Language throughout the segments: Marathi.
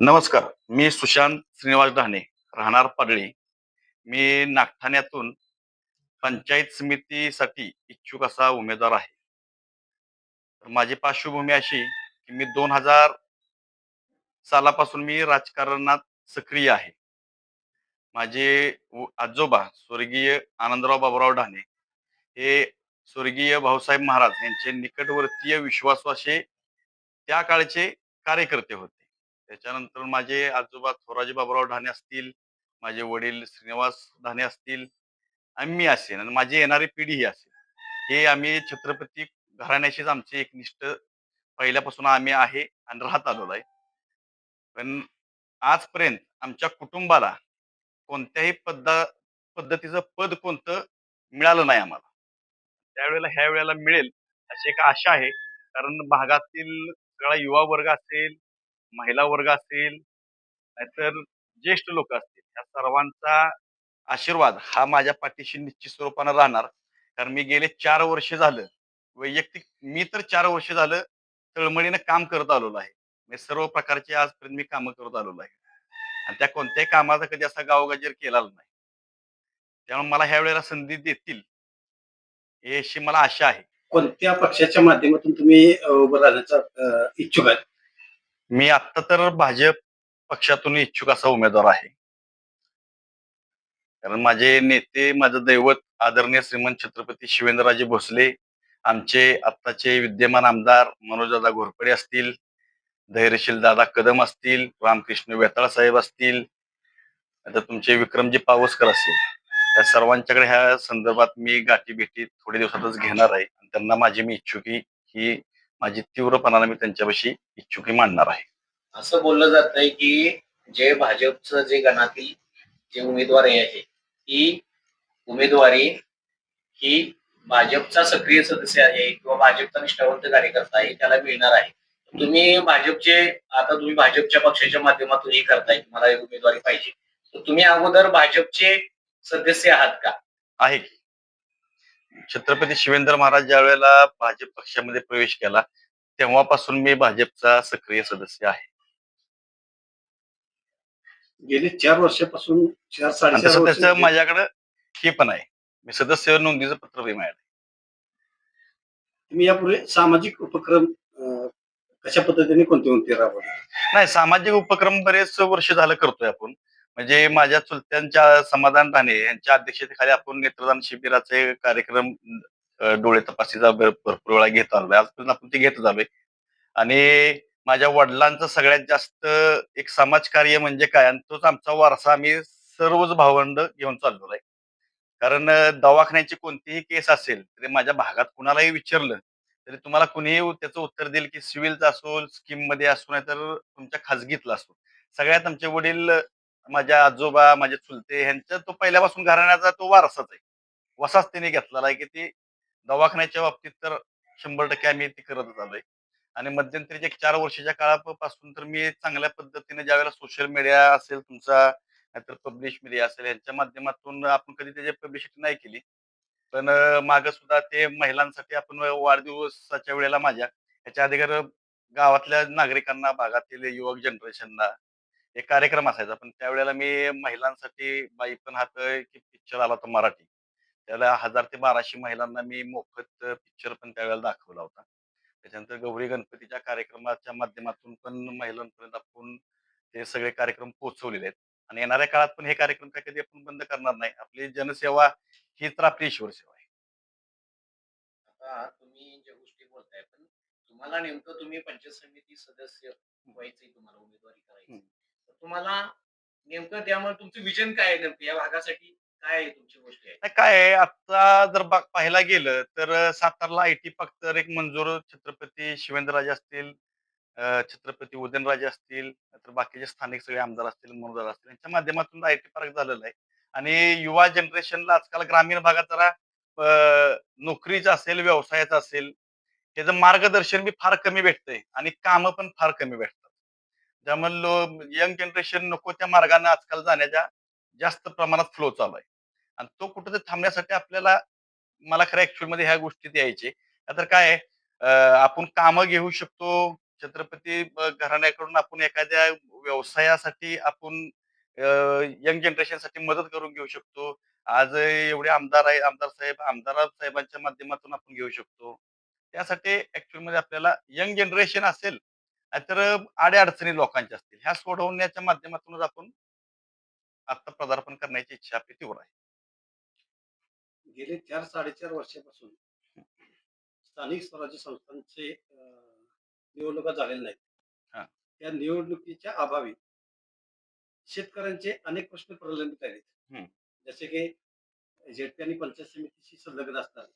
नमस्कार मी सुशांत श्रीनिवास डहाणे राहणार पडळी. मी नागठाण्यातून पंचायत समितीसाठी इच्छुक असा उमेदवार आहे. तर माझी पार्श्वभूमी अशी की मी दोन हजार सालापासून मी राजकारणात सक्रिय आहे. माझे आजोबा स्वर्गीय आनंदराव बाबुराव डहाणे हे स्वर्गीय भाऊसाहेब महाराज यांचे निकटवर्तीय विश्वासू असे त्या काळचे कार्यकर्ते होते. त्याच्यानंतर माझे आजोबा थोराजी बाबराव ढाणे असतील माझे वडील श्रीनिवास ढाणे असतील आणि मी असेन. आणि माझी येणारी पिढी ही असेल. हे आम्ही छत्रपती घराण्याशीच आमचे एकनिष्ठ पहिल्यापासून आम्ही आहे आणि राहत आलेलो आहे. पण आजपर्यंत आमच्या कुटुंबाला कोणत्याही पद्ध पद्धतीचं पद कोणतं मिळालं नाही आम्हाला. त्यावेळेला ह्या वेळेला मिळेल अशी एक आशा आहे. कारण भागातील सगळा युवा वर्ग असेल महिला वर्ग असेल नाहीतर ज्येष्ठ लोक असतील या सर्वांचा आशीर्वाद हा माझ्या पाठीशी निश्चित स्वरूपानं राहणार. कारण मी गेले चार वर्ष झालं वैयक्तिक मी तर चार वर्ष झालं तळमळीनं काम करत आलेलो आहे. म्हणजे सर्व प्रकारचे आजपर्यंत मी कामं करत आलेलो आहे. आणि त्या कोणत्याही कामाचा कधी असा गावगाजीर केलेला नाही. त्यामुळे मला ह्या वेळेला संधी देतील ही अशी मला आशा आहे. कोणत्या पक्षाच्या माध्यमातून तुम्ही उभं राहण्याचा इच्छुक आहात? मी आत्ता तर भाजप पक्षातून इच्छुक असा उमेदवार आहे. कारण माझे नेते माझं दैवत आदरणीय श्रीमंत छत्रपती शिवेंद्रराजे भोसले आमचे आत्ताचे विद्यमान आमदार मनोजदादा घोरपडे असतील धैर्यशील दादा कदम असतील रामकृष्ण वेताळ साहेब असतील आता तुमचे विक्रमजी पावसकर असतील त्या सर्वांच्याकडे ह्या संदर्भात मी गाठी भेटी थोड्या दिवसातच घेणार आहे. आणि त्यांना माझी मी इच्छुकी ही माझी तीव्रपणाने मी त्यांच्यापाशी इच्छुकी मांडणार आहे. असं बोललं जात आहे की जे भाजपचं जे गणातील जे उमेदवारी आहे ही उमेदवारी ही भाजपचा सक्रिय सदस्य आहे किंवा भाजपचा निष्ठावंत कार्यकर्ता आहे त्याला मिळणार आहे. तुम्ही भाजपचे आता तुम्ही भाजपच्या पक्षाच्या माध्यमातून हे करताय तुम्हाला एक उमेदवारी पाहिजे. तर तुम्ही अगोदर भाजपचे सदस्य आहात का? आहे. की छत्रपती शिवेंद्र महाराज ज्या वेळेला भाजप पक्षामध्ये प्रवेश केला तेव्हापासून मी भाजपचा सक्रिय सदस्य आहे. गेले चार वर्षापासून चार साडेचार तसं वर्ष त्याचं माझ्याकडं हे पण आहे. मी सदस्य नोंदीचं पत्र मिळालं. तुम्ही यापूर्वी सामाजिक उपक्रम अ, कशा पद्धतीने कोणते कोणते राबवले? नाही सामाजिक उपक्रम बरेच वर्ष झालं करतोय आपण. म्हणजे माझ्या चुलत्यांच्या समाधान राणे यांच्या अध्यक्षतेखाली आपण नेत्रदान शिबिराचे कार्यक्रम डोळे तपासीचा भरपूर वेळा घेत आलोय. आजपर्यंत आपण ते घेत आलोय आणि माझ्या वडिलांचं सगळ्यात जास्त एक समाजकार्य म्हणजे काय? आणि तोच आमचा वारसा आम्ही सर्वच भावंड घेऊन चाललो आहे कारण दवाखान्याची कोणतीही केस असेल तरी माझ्या भागात कुणालाही विचारलं तरी तुम्हाला कुणीही त्याचं उत्तर देईल की सिव्हिलचं असो स्कीममध्ये असो नाही तर तुमच्या खाजगीतला असो. सगळ्यात आमचे वडील माझ्या आजोबा माझे चुलते ह्यांचा तो पहिल्यापासून घराण्याचा तो वारसाच आहे. वसाच त्यांनी घेतलेला आहे की ती दवाखान्याच्या बाबतीत तर शंभर टक्के आम्ही ती करतच आलोय. आणि मध्यंतरीच्या चार वर्षाच्या काळापासून तर मी चांगल्या पद्धतीने ज्यावेळेला सोशल मीडिया असेल तुमचा नाहीतर पब्लिश मीडिया असेल यांच्या माध्यमातून आपण कधी त्याची पब्लिसिटी नाही केली. पण माग सुद्धा ते महिलांसाठी आपण वाढदिवसाच्या वेळेला माझ्या याच्या अधिकार गावातल्या नागरिकांना भागातील युवक जनरेशनला एक कार्यक्रम असायचा. पण त्यावेळेला मी महिलांसाठी बाई पण हात की पिक्चर आला होता मराठी. त्याला हजार ते बाराशे महिलांना मी मोफत पिक्चर पण त्यावेळेला दाखवला होता. त्याच्यानंतर गौरी गणपतीच्या कार्यक्रमाच्या माध्यमातून पण महिलांपर्यंत आपण ते सगळे कार्यक्रम पोहोचवलेले आहेत. आणि येणाऱ्या काळात पण हे कार्यक्रम काय कधी आपण बंद करणार नाही. आपली जनसेवा ही तर आपली ईश्वर सेवा आहे. आता तुम्ही ज्या गोष्टी बोलताय पण तुम्हाला नेमकं तुम्ही पंचायत समिती सदस्य व्हायचंय तुम्हाला उमेदवारी करायची. तुम्हाला नेमकं त्यामुळे तुमचं विजन काय आहे नेमकं? या भागासाठी काय आहे तुमची आहे नाही काय आहे, आता जर बा- पाहायला गेलं तर सातारला आय टी पार्क एक मंजूर छत्रपती शिवेंद्रराजे असतील अं, छत्रपती उदयनराजे असतील तर बाकीचे स्थानिक सगळे आमदार असतील मनोदार असतील यांच्या माध्यमातून आय टी पार्क झालेलं आहे. आणि युवा जनरेशनला आजकाल ग्रामीण भागात जरा अं, नोकरीचं असेल व्यवसायाचं असेल त्याचं मार्गदर्शन बी फार कमी भेटतंय आणि कामं पण फार कमी भेटतात. त्यामुळे यंग जनरेशन नको त्या मार्गाने आजकाल जाण्याच्या. जास्त प्रमाणात फ्लो चालू आहे. आणि तो कुठेतरी थांबण्यासाठी आपल्याला मला खरं ऍक्च्युअलमध्ये ह्या गोष्टीत यायचे. तर काय आपण कामं घेऊ शकतो. छत्रपती घराण्याकडून आपण एखाद्या व्यवसायासाठी आपण यंग जनरेशनसाठी मदत करून घेऊ शकतो. आज एवढे आमदार आहे आमदार साहेब आमदार साहेबांच्या माध्यमातून आपण घेऊ शकतो. त्यासाठी ऍक्च्युअलमध्ये आपल्याला यंग जनरेशन असेल तर आड्या अडचणी लोकांच्या असतील ह्या सोडवण्याच्या माध्यमातूनच आपण आता पदार्पण करण्याची इच्छा आपली तीव्र आहे गेले चार साडेचार वर्षापासून स्थानिक स्वराज्य संस्थांचे निवडणुका झालेल्या हा. नाहीत या निवडणुकीच्या अभावी शेतकऱ्यांचे अनेक प्रश्न प्रलंबित आहेत. जसे की झेडपी आणि पंचायत समितीशी संलग्न असतात.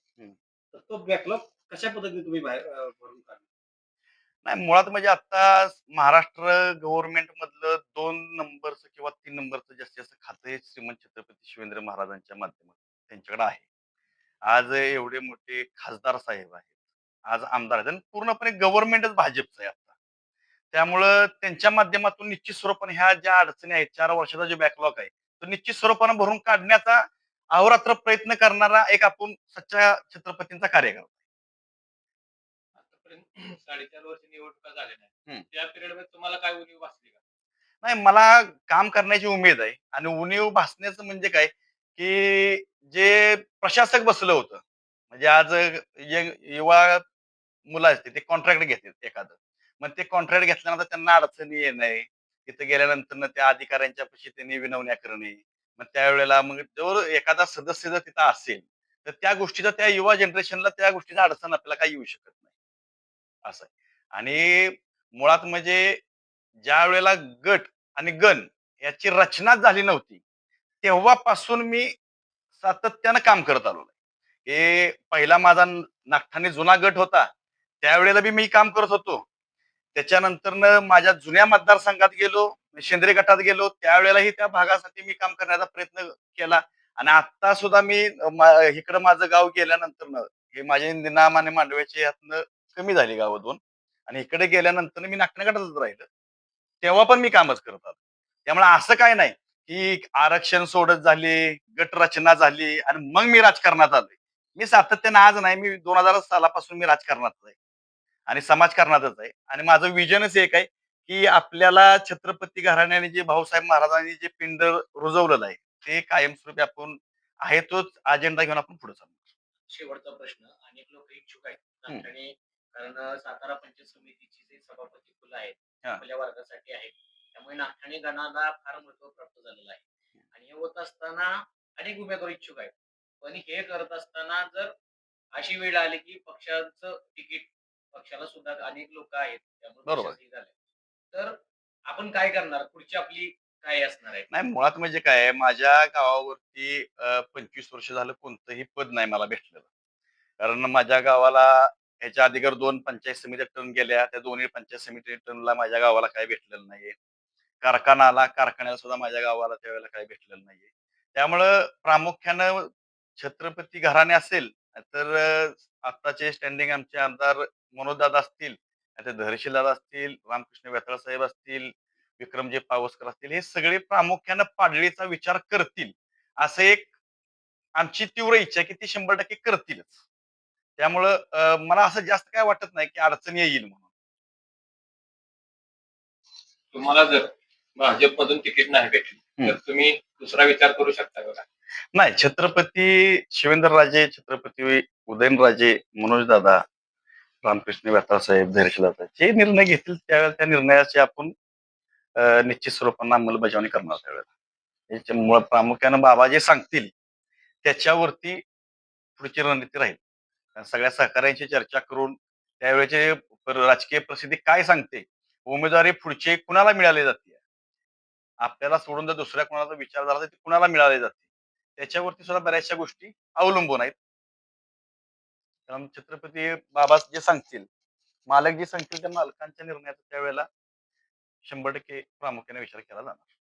तर तो बॅकलॉग कशा पद्धतीने तुम्ही बाहेर भरून काढला नाही मुळात म्हणजे आता महाराष्ट्र गव्हर्नमेंट मधलं दोन नंबरचं किंवा तीन नंबरचं जास्तीत जास्त खातं हे श्रीमंत छत्रपती शिवेंद्र महाराजांच्या माध्यमातून त्यांच्याकडे आहे. आज एवढे मोठे खासदार साहेब आहेत. आज आमदार आहेत. आणि पूर्णपणे गव्हर्नमेंटच भाजपचं आहे आता त्यामुळं त्यांच्या माध्यमातून निश्चित स्वरूपाने ह्या ज्या अडचणी आहेत चार वर्षाचा जो बॅकलॉग आहे तो निश्चित स्वरूपाने भरून काढण्याचा अहोरात्र प्रयत्न करणारा एक आपण सच्चा छत्रपतींचा कार्यक्रम आतापर्यंत साडेचार वर्ष निवडणुका झाल्या. नाही त्या पिरियडमध्ये तुम्हाला काय उणीव भासली का? नाही मला काम करण्याची उमेद आहे आणि उणीव भासण्याचं म्हणजे काय की जे प्रशासक बसलं होतं म्हणजे आज युवा मुलं असते ते कॉन्ट्रॅक्ट घेतात एखादं. मग ते कॉन्ट्रॅक्ट घेतल्यानंतर त्यांना अडचणी येणे तिथे गेल्यानंतर त्या अधिकाऱ्यांच्या पशी त्यांनी विनवण्या करणे. मग त्यावेळेला मग जर एखादा सदस्य जर तिथं असेल तर त्या गोष्टीचा त्या युवा जनरेशनला त्या गोष्टीचा अडचण आपल्याला काही येऊ शकत नाही. असं आहे. आणि मुळात म्हणजे ज्या वेळेला गट आणि गण याची रचनाच झाली नव्हती तेव्हापासून मी सातत्यानं काम करत आलो. हे पहिला माझा नागठाणे जुना गट होता त्यावेळेला बी मी काम करत होतो. त्याच्यानंतर माझ्या जुन्या मतदारसंघात गेलो शेंद्रे गटात गेलो त्यावेळेलाही त्या भागासाठी मी काम करण्याचा प्रयत्न केला. आणि आता सुद्धा मी इकडं माझं गाव गेल्यानंतर हे माझे निनाम आणि मांडव्याचे यातनं कमी झाली गावं दोन आणि इकडे गेल्यानंतर मी नागठाणे गटातच राहिलं. तेव्हा पण मी कामच करत आलो. त्यामुळे असं काय नाही की आरक्षण सोडत झाली गट रचना झाली आणि मग मी राजकारणात आलोय. मी सातत्यानं आज नाही मी दोन हजार सालापासून मी राजकारणात आहे आणि समाजकारणातच आहे आणि माझं विजनच एक आहे की आपल्याला छत्रपती घराण्याने जे भाऊसाहेब महाराजांनी जे पिंड रुजवलेलं आहे ते कायमस्वरूपी आपण आहे तोच अजेंडा घेऊन आपण पुढे चालू शेवटचा प्रश्न. अनेक लोक इच्छुक आहेत. कारण सातारा पंचायत समितीची जे सभापती फुलं आहेत हा. आपल्या वर्गासाठी आहेत त्यामुळे नागठाणे गणाला फार महत्त्व प्राप्त झालेलं आहे आणि हे होत असताना अनेक उमेदवार इच्छुक आहेत पण हे करत असताना जर अशी वेळ आली की पक्षाचं तिकीट पक्षाला सुद्धा अनेक लोक आहेत त्यामुळे बरोबर. झालंय. तर आपण काय करणार पुढची आपली काय असणार आहे नाही मुळात म्हणजे काय आहे, माझ्या गावावरती पंचवीस वर्ष झालं कोणतंही पद नाही मला भेटलेलं कारण माझ्या गावाला ह्याच्या अगोदर दोन पंचायत समिती टर्न गेल्या. त्या दोन्ही पंचायत समिती टर्नला माझ्या गावाला काही भेटलेलं नाहीये. कारखाना आला कारखान्याला सुद्धा माझ्या गावाला त्यावेळेला काही भेटलेलं नाहीये. त्यामुळं प्रामुख्यानं छत्रपती घराणे असेल तर आत्ताचे स्टँडिंग आमचे आमदार मनोजदादा असतील ते धरशीलदादा असतील रामकृष्ण वेताळ साहेब असतील विक्रमजी पावसकर असतील हे सगळे प्रामुख्यानं पाडळीचा विचार करतील. असं एक आमची तीव्र इच्छा की ती शंभर टक्के करतीलच. त्यामुळं मला असं जास्त काय वाटत नाही की अडचण येईल म्हणून. तुम्हाला जर भाजपमधून तिकीट नाही भेटली. तर तुम्ही दुसरा विचार करू शकता का? नाही छत्रपती शिवेंद्रराजे छत्रपती उदयनराजे मनोजदादा रामकृष्ण वेताळ साहेब धैर्यशीलदादा जे निर्णय घेतील त्यावेळेला त्या निर्णयाची आपण निश्चित स्वरूपानं अंमलबजावणी करणार त्यावेळेला. त्याच्यामुळे प्रामुख्यानं बाबा जे सांगतील त्याच्यावरती पुढची रणनीती राहील. सगळ्या सहकार्यांची चर्चा करून त्यावेळेचे राजकीय प्रसिद्धी काय सांगते? उमेदवारी पुढचे कुणाला मिळाली जाते? आपल्याला सोडून जर दुसऱ्या कोणाचा विचार झाला तर ते कुणाला मिळाले जाते? त्याच्यावरती सुद्धा बऱ्याचशा गोष्टी अवलंबून आहेत. कारण छत्रपती बाबा जे सांगतील मालक जे सांगतील त्या मालकांच्या निर्णयाचा त्यावेळेला शंभर टक्के प्रामुख्याने विचार केला जाणार.